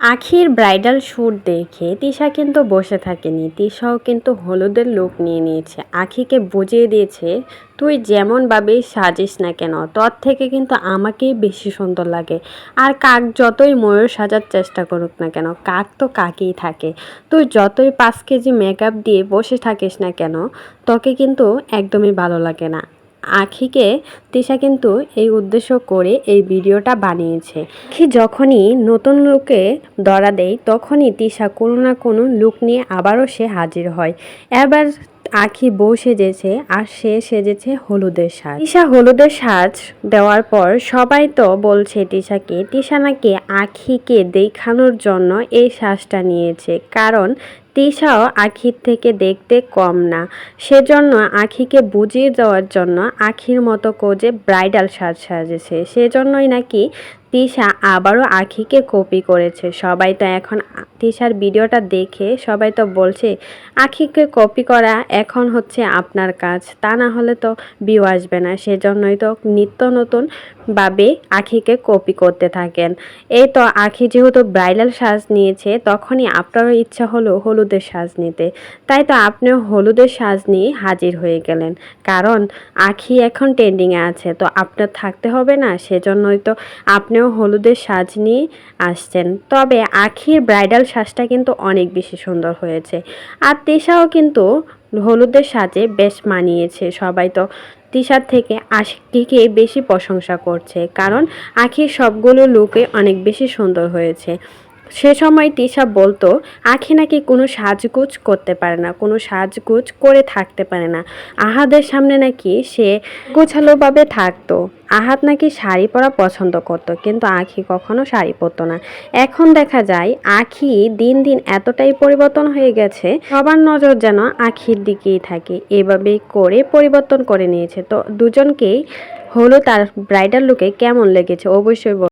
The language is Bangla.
আখির ব্রাইডাল শ্যুট দেখে তিশা কিন্তু বসে থাকেনি। তিশাও কিন্তু হলুদের লুক নিয়ে নিয়েছে। আখিকে বুঝিয়ে দিয়েছে, তুই যেমনভাবে সাজিস না কেন, তোর থেকে কিন্তু আমাকেই বেশি সুন্দর লাগে। আর কাক যতই ময়ূর সাজার চেষ্টা করুক না কেন, কাক তো কাকই থাকে। তুই যতই পাঁচ কেজি মেকআপ দিয়ে বসে থাকিস না কেন, তোকে কিন্তু একদমই ভালো লাগে না। আখিকে তিশা কিন্তু এই উদ্দেশ্য করে এই ভিডিওটা বানিয়েছে। আখি যখনই নতুন লুকে ধরা দেয়, তখনই তিশা কোনো না কোনো লুক নিয়ে আবারও সে হাজির হয়। এবার আখি বউ সেজেছে আর সে সেজেছে হলুদের সাজ তিশা হলুদের সাজ দেওয়ার পর সবাই তো বলছে তিশাকে, তিশা নাকি আখিকে দেখানোর জন্য এই সাজটা নিয়েছে। কারণ তিশাও আখির থেকে দেখতে কম না। সেজন্য আখিকে বুঝিয়ে দেওয়ার জন্য আখির মতো কোজে ব্রাইডাল সাজ সাজেছে। সেজন্যই নাকি তিশা আবারও আখিকে কপি করেছে। সবাই তো এখন তিশার ভিডিওটা দেখে সবাই তো বলছে, আখিকে কপি করা এখন হচ্ছে আপনার কাজ। তা না হলে তো বিও আসবে না। সেজন্যই তো নিত্য নতুন ভাবে আখিকে কপি করতে থাকেন। এই তো আখি যেহেতু ব্রাইডাল সাজ নিয়েছে, তখনই আপনারও ইচ্ছা হলো হলুদের সাজ নিতে। তাই তো আপনিও হলুদের সাজ নিয়ে হাজির হয়ে গেলেন। কারণ আখি এখন ট্রেন্ডিংয়ে আছে, তো আপনার থাকতে হবে না, সেজন্যই তো আপনিও হলুদের সাজ নিয়ে আসছেন। তবে আখির ব্রাইডাল সাজটা কিন্তু অনেক বেশি সুন্দর হয়েছে। আর তেশাও কিন্তু হলুদের সাজে বেশ মানিয়েছে। সবাই তো তিশার থেকে আশিকে বেশি প্রশংসা করছে। কারণ আখির সবগুলো লুকে অনেক বেশি সুন্দর হয়েছে। সে সময় তিশা বলতো, আখি নাকি কোনো সাজগুজ করতে পারে না, কোনো সাজগুজ করে থাকতে পারে না। আহাদের সামনে নাকি সে গোছালোভাবে থাকতো। আহাত নাকি শাড়ি পরা পছন্দ করত, কিন্তু আখি কখনো শাড়ি পরতো না। এখন দেখা যায়, আখি দিন দিন এতটাই পরিবর্তন হয়ে গেছে, সবার নজর যেন আখির দিকেই থাকে। এভাবেই করে পরিবর্তন করে নিয়েছে। তো দুজনকেই হলো তার ব্রাইডাল লুকে কেমন লেগেছে? অবশ্যই